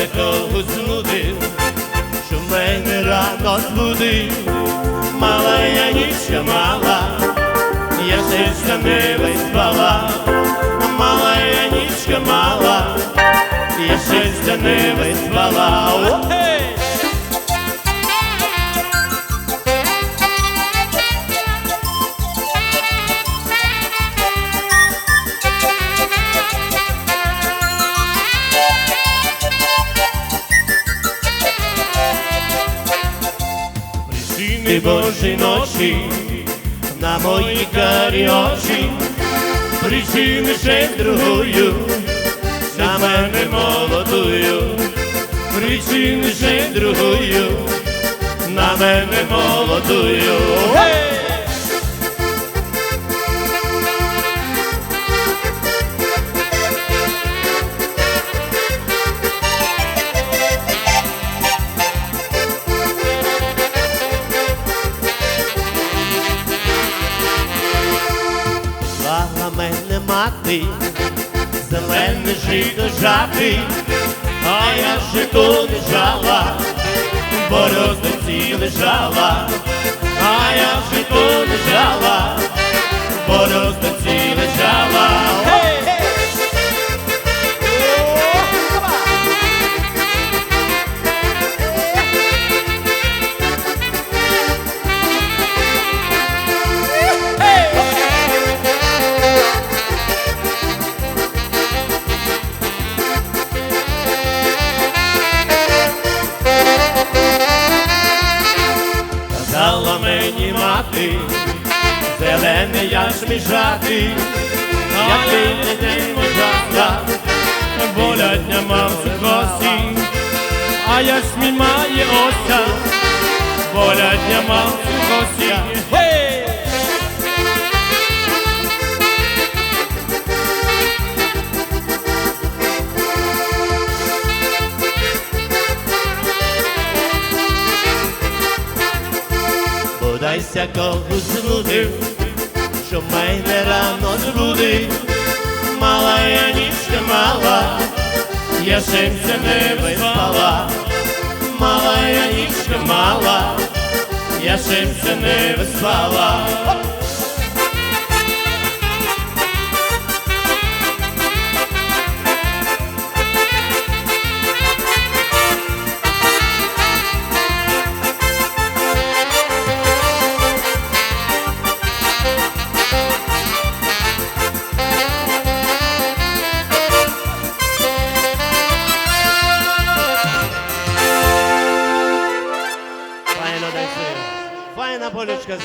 мене когось нудив, що мене рано збудив, мала я нічка мала, я ще не весь спала, мала я нічка мала, я ще не весь спала. Причини Божі ночі на мої карі очі, причини ще другою, на мене молодую, причини ще другою, на мене молодую. Мене мати, зелене жито жати, мати, зелений я ж а ти не день можа, болять нема в косі, а я має ося, болять нема в косі. Бодайся когось збудив, що мене рано збудив, мала я нічка мала, я шимся не виспала, мала я нічка мала, я шимся не виспала. যায় না